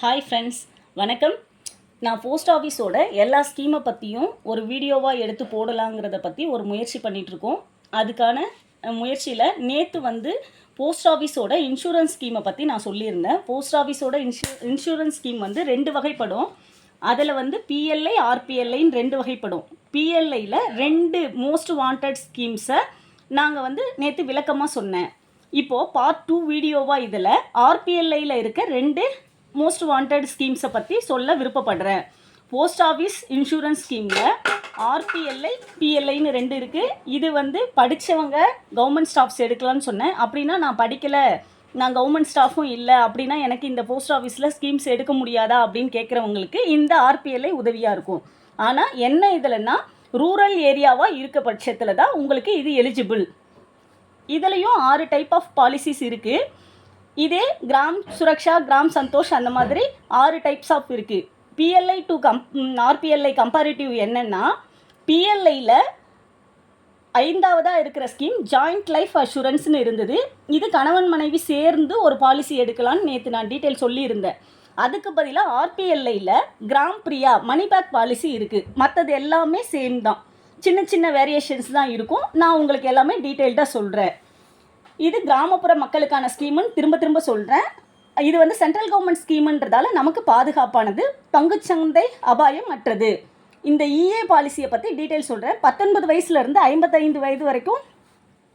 Hi friends வணக்கம். நான் post ஆஃபீஸோட எல்லா ஸ்கீமை பற்றியும் ஒரு வீடியோவாக எடுத்து போடலாங்கிறத பற்றி ஒரு முயற்சி பண்ணிகிட்ருக்கோம் அதுக்கான முயற்சியில் நேற்று வந்து போஸ்ட் ஆஃபீஸோட இன்சூரன்ஸ் ஸ்கீமை பற்றி நான் சொல்லியிருந்தேன். போஸ்ட் ஆஃபீஸோட இன்சூ இன்சூரன்ஸ் ஸ்கீம் வந்து ரெண்டு வகைப்படும். அதில் வந்து பிஎல்ஐ ஆர்பிஎல்ஐன்னு ரெண்டு வகைப்படும். பிஎல்ஐயில் ரெண்டு மோஸ்ட் வாண்டட் ஸ்கீம்ஸை நாங்கள் வந்து நேற்று விளக்கமாக சொன்னேன். இப்போது பார்ட் டூ வீடியோவாக இதில் ஆர்பிஎல்ஐயில் இருக்க ரெண்டு மோஸ்ட் வாண்டட் ஸ்கீம்ஸை பற்றி சொல்ல விருப்பப்படுறேன். போஸ்ட் ஆஃபீஸ் இன்சூரன்ஸ் ஸ்கீமில் ஆர்பிஎல்ஐ பிஎல்ஐன்னு ரெண்டு இருக்குது இது வந்து படித்தவங்க கவர்மெண்ட் ஸ்டாஃப்ஸ் எடுக்கலாம்னு சொன்னேன். அப்படின்னா நான் படிக்கலை நான் கவர்மெண்ட் ஸ்டாஃபும் இல்லை அப்படின்னா எனக்கு இந்த போஸ்ட் ஆஃபீஸில் ஸ்கீம்ஸ் எடுக்க முடியாதா அப்படின்னு கேட்குறவங்களுக்கு இந்த ஆர்பிஎல்ஐ உதவியாக இருக்கும். ஆனால் என்ன இதில்னா ரூரல் ஏரியாவாக இருக்க பட்சத்தில் தான் உங்களுக்கு இது எலிஜிபிள் இதுலேயும் ஆறு டைப் ஆஃப் பாலிசிஸ் இருக்குது இதே கிராம் சுரக்ஷா கிராம் சந்தோஷ் அந்த மாதிரி ஆறு டைப்ஸ் ஆஃப் இருக்குது PLI to come RPLI comparative என்னென்னா பிஎல்ஐயில் ஐந்தாவதாக இருக்கிற ஸ்கீம் ஜாயிண்ட் லைஃப் அஷூரன்ஸ்னு இருந்தது. இது கணவன் மனைவி சேர்ந்து ஒரு பாலிசி எடுக்கலான்னு நேற்று நான் டீட்டெயில் சொல்லியிருந்தேன். அதுக்கு பதிலாக ஆர்பிஎல்ஐயில் Gram Priya money back policy இருக்குது மற்றது எல்லாமே சேம் தான். சின்ன சின்ன வேரியேஷன்ஸ் தான் இருக்கும். நான் உங்களுக்கு எல்லாமே டீட்டெயில்டாக சொல்கிறேன் இது கிராமப்புற மக்களுக்கான ஸ்கீமுன்னு திரும்ப திரும்ப சொல்கிறேன் இது வந்து சென்ட்ரல் கவர்மெண்ட் ஸ்கீமுன்றதால நமக்கு பாதுகாப்பானது பங்குச்சந்தை அபாயம் அற்றது இந்த இஏ பாலிசியை பற்றி டீட்டெயில் சொல்கிறேன் பத்தொன்பது வயசுலேருந்து ஐம்பத்தைந்து வயது வரைக்கும்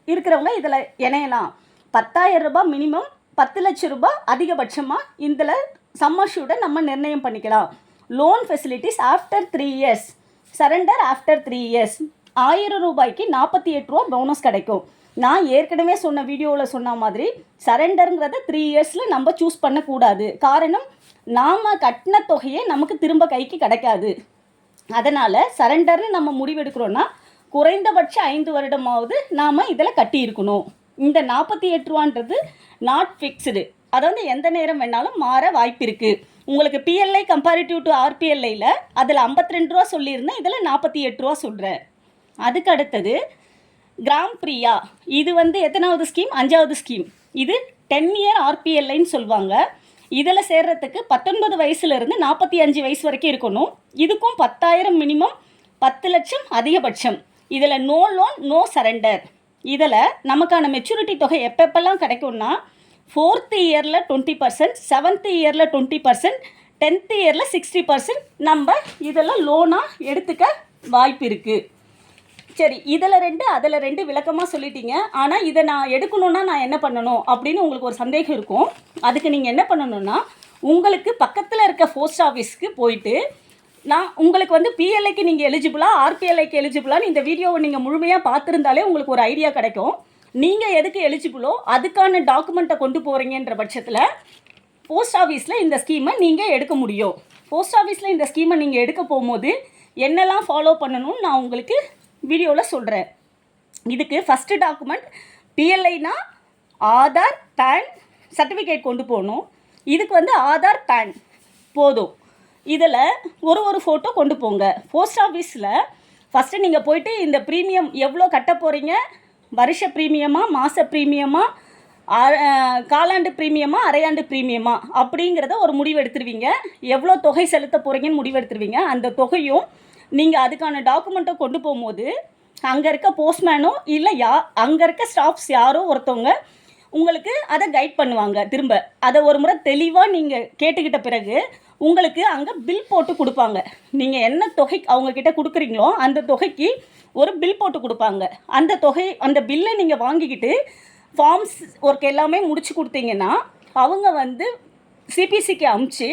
இருக்கிறவங்க இதில் இணையலாம். பத்தாயிரம் ரூபாய் மினிமம் பத்து லட்ச ரூபாய் அதிகபட்சமாக இதில் சம்மர்ஷூட்டை நம்ம நிர்ணயம் பண்ணிக்கலாம். Loan facilities after three years surrender after three years ஆயிரம் ரூபாய்க்கு நாற்பத்தி எட்டு ரூபா போனஸ் கிடைக்கும். நான் ஏற்கனவே சொன்ன வீடியோவில் சொன்ன மாதிரி சரண்டருங்கிறத த்ரீ இயர்ஸில் நம்ம சூஸ் பண்ணக்கூடாது. காரணம் நாம் கட்டின தொகையே நமக்கு திரும்ப கைக்கு கிடைக்காது. அதனால் சரண்டர்னு நம்ம முடிவெடுக்கிறோன்னா குறைந்தபட்ச ஐந்து வருடமாவது நாம் இதில் கட்டியிருக்கணும். இந்த நாற்பத்தி எட்டு ரூபான்றது நாட் ஃபிக்ஸ்டு அதாவது எந்த நேரம் வேணாலும் மாற வாய்ப்பு இருக்குது உங்களுக்கு பிஎல்ஐ கம்பேரிட்டிவ் டு ஆர்பிஎல்ஐயில் அதில் ஐம்பத்தி ரெண்டு ரூபா சொல்லியிருந்தேன் இதில் நாற்பத்தி எட்டு ரூபா சொல்கிறேன் அதுக்கு அடுத்தது கிராம் பிரியா இது வந்து எத்தனாவது ஸ்கீம் அஞ்சாவது ஸ்கீம் இது டென் இயர் ஆர்பிஎல்ஐன்னு சொல்லுவாங்க. இதில் சேர்றதுக்கு பத்தொன்பது வயசுலேருந்து நாற்பத்தி அஞ்சு வயசு வரைக்கும் இருக்கணும். இதுக்கும் பத்தாயிரம் மினிமம் பத்து லட்சம் அதிகபட்சம். இதில் நோ லோன் நோ சரண்டர் இதில் நமக்கான மெச்சூரிட்டி தொகை எப்பப்பெல்லாம் கிடைக்கும்னா ஃபோர்த்து இயரில் டுவெண்ட்டி பர்சன்ட் செவன்த் இயரில் டுவெண்ட்டி பர்சன்ட் டென்த்து இயரில் சிக்ஸ்டி பர்சன்ட் நம்ம இதெல்லாம் லோனாக எடுத்துக்க வாய்ப்பு இருக்குது சரி இதில் ரெண்டு அதில் ரெண்டு விளக்கமாக சொல்லிட்டீங்க. ஆனால் இதை நான் எடுக்கணும்னா நான் என்ன பண்ணணும் அப்படின்னு உங்களுக்கு ஒரு சந்தேகம் இருக்கும். அதுக்கு நீங்கள் என்ன பண்ணணும்னா உங்களுக்கு பக்கத்தில் இருக்க போஸ்ட் ஆஃபீஸ்க்கு போயிட்டு நான் உங்களுக்கு வந்து பிஎல்ஐக்கு நீங்கள் எலிஜிபிளா ஆர்பிஎல்ஐக்கு எலிஜிபிளான்னு இந்த வீடியோவை நீங்கள் முழுமையாக பார்த்துருந்தாலே உங்களுக்கு ஒரு ஐடியா கிடைக்கும். நீங்கள் எதுக்கு எலிஜிபிளோ அதுக்கான டாக்குமெண்ட்டை கொண்டு போகிறீங்கன்ற பட்சத்தில் போஸ்ட் ஆஃபீஸில் இந்த ஸ்கீமை நீங்கள் எடுக்க முடியும். போஸ்ட் ஆஃபீஸில் இந்த ஸ்கீமை நீங்கள் எடுக்க போகும்போது என்னெல்லாம் ஃபாலோ பண்ணணும்னு நான் உங்களுக்கு வீடியோவில் சொல்கிறேன் இதுக்கு ஃபஸ்ட்டு டாக்குமெண்ட் பிஎல்ஐனா ஆதார் பேன் சர்டிஃபிகேட் கொண்டு போகணும். இதுக்கு வந்து ஆதார் பேன் போதும். இதில் ஒரு ஒரு ஃபோட்டோ கொண்டு போங்க. போஸ்ட் ஆஃபீஸில் ஃபஸ்ட்டு நீங்கள் போயிட்டு இந்த ப்ரீமியம் எவ்வளோ கட்ட போகிறீங்க வருஷ ப்ரீமியமாக மாத ப்ரீமியமாக காலாண்டு ப்ரீமியமாக அரையாண்டு ப்ரீமியமா அப்படிங்கிறத ஒரு முடிவு எடுத்துருவீங்க. எவ்வளோ தொகை செலுத்த போகிறீங்கன்னு முடிவு எடுத்துருவீங்க. அந்த தொகையும் நீங்கள் அதுக்கான டாக்குமெண்ட்டை கொண்டு போகும்போது அங்கே இருக்க போஸ்ட்மேனோ இல்லை யா அங்கே இருக்க ஸ்டாஃப்ஸ் யாரோ ஒருத்தவங்க உங்களுக்கு அதை கைட் பண்ணுவாங்க திரும்ப. அதை ஒரு முறை தெளிவாக நீங்கள் கேட்டுக்கிட்ட பிறகு உங்களுக்கு அங்கே பில் போட்டு கொடுப்பாங்க. நீங்கள் என்ன தொகை அவங்கக்கிட்ட கொடுக்குறீங்களோ அந்த தொகைக்கு ஒரு பில் போட்டு கொடுப்பாங்க. அந்த தொகை அந்த பில்லை நீங்கள் வாங்கிக்கிட்டு ஃபார்ம்ஸ் ஒர்க் எல்லாமே முடிச்சு கொடுத்தீங்கன்னா அவங்க வந்து சிபிசிக்கு அமுச்சு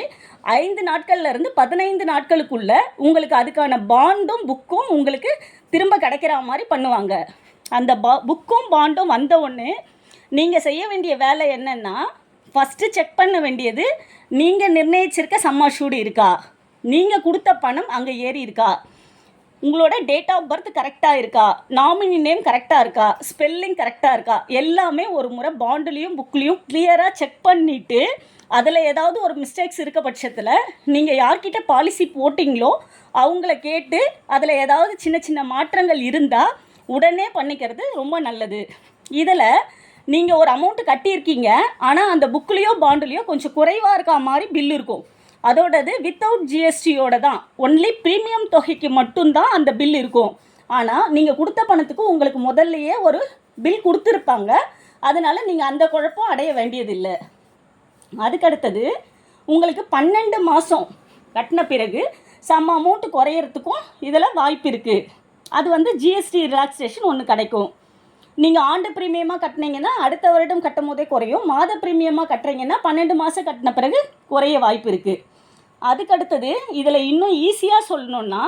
ஐந்து நாட்கள்ல இருந்து பதினைந்து நாட்களுக்குள்ள உங்களுக்கு அதுக்கான பாண்டும் புக்கும் உங்களுக்கு திரும்ப கிடைக்கிற மாதிரி பண்ணுவாங்க. அந்த பா புக்கும் பாண்டும் வந்த உடனே நீங்கள் செய்ய வேண்டிய வேலை என்னென்னா ஃபஸ்ட்டு செக் பண்ண வேண்டியது நீங்கள் நிர்ணயிச்சிருக்க சம்மாஷூடு இருக்கா? நீங்கள் கொடுத்த பணம் அங்கே ஏறி இருக்கா? உங்களோட டேட் ஆஃப் பர்த் கரெக்டாக இருக்கா? நாமினி நேம் கரெக்டாக இருக்கா? ஸ்பெல்லிங் கரெக்டாக இருக்கா? எல்லாமே ஒரு முறை பாண்டுலேயும் புக்லேயும் கிளியராக செக் பண்ணிவிட்டு அதில் ஏதாவது ஒரு மிஸ்டேக்ஸ் இருக்க பட்சத்தில் நீங்கள் யார்கிட்ட பாலிசி போட்டிங்களோ அவங்கள கேட்டு அதில் ஏதாவது சின்ன சின்ன மாற்றங்கள் இருந்தால் உடனே பண்ணிக்கிறது ரொம்ப நல்லது. இதில் நீங்கள் ஒரு அமௌண்ட்டு கட்டியிருக்கீங்க ஆனால் அந்த புக்லேயோ பாண்டுலேயோ கொஞ்சம் குறைவாக இருக்கா மாதிரி பில் இருக்கும். அதோடது வித்தவுட் ஜிஎஸ்டியோட தான் ஒன்லி ப்ரீமியம் தொகைக்கு மட்டும்தான் அந்த பில் இருக்கும். ஆனால் நீங்கள் கொடுத்த பணத்துக்கு உங்களுக்கு முதல்லையே ஒரு பில் கொடுத்துருப்பாங்க. அதனால் நீங்கள் அந்த குழப்பம் அடைய வேண்டியதில்லை. அதுக்கடுத்தது உங்களுக்கு பன்னெண்டு மாதம் கட்டின பிறகு சம் அமௌண்ட் குறையறதுக்கும் இதில் வாய்ப்பு இருக்குது அது வந்து ஜிஎஸ்டி ரிலாக்ஸேஷன் ஒன்று கிடைக்கும். நீங்கள் ஆண்டு ப்ரீமியமாக கட்டினீங்கன்னா அடுத்த வருடம் கட்டும் போதே குறையும். மாத ப்ரீமியமாக கட்டுறீங்கன்னா பன்னெண்டு மாதம் கட்டின பிறகு குறைய வாய்ப்பு இருக்குது அதுக்கடுத்தது இதில் இன்னும் ஈஸியாக சொல்லணுன்னா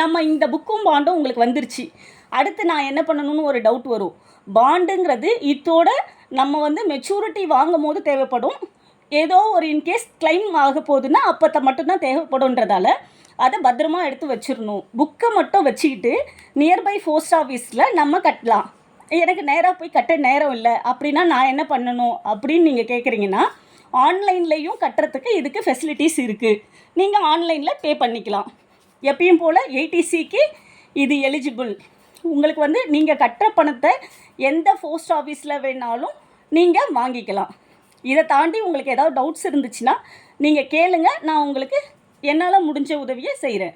நம்ம இந்த புக்கும் பாண்டும் உங்களுக்கு வந்துருச்சு. அடுத்து நான் என்ன பண்ணணும்னு ஒரு டவுட் வரும். பாண்டுங்கிறது இதோட நம்ம வந்து மெச்சூரிட்டி வாங்கும் போது தேவைப்படும். ஏதோ ஒரு இன்கேஸ் கிளைம் ஆக போகுதுன்னா அப்போ மட்டும்தான் தேவைப்படும்ன்றதால அதை பத்திரமா எடுத்து வச்சிடணும் புக்கை மட்டும் வச்சுக்கிட்டு நியர்பை போஸ்ட் ஆஃபீஸில் நம்ம கட்டலாம். எனக்கு நேராக போய் கட்ட நேரம் இல்லை. அப்படின்னா நான் என்ன பண்ணணும்? அப்படின்னு நீங்கள் கேட்குறீங்கன்னா ஆன்லைன்லேயும் கட்டுறதுக்கு இதுக்கு ஃபெசிலிட்டிஸ் இருக்குது நீங்கள் ஆன்லைனில் பே பண்ணிக்கலாம். எப்பயும் போல் ஏடிசிக்கு இது எலிஜிபிள் உங்களுக்கு வந்து நீங்கள் கட்டுற பணத்தை எந்த போஸ்ட் ஆஃபீஸில் வேணாலும் நீங்கள் வாங்கிக்கலாம். இதை தாண்டி உங்களுக்கு ஏதாவது டவுட்ஸ் இருந்துச்சுன்னா நீங்கள் கேளுங்க. நான் உங்களுக்கு என்னால் முடிஞ்ச உதவியை செய்கிறேன்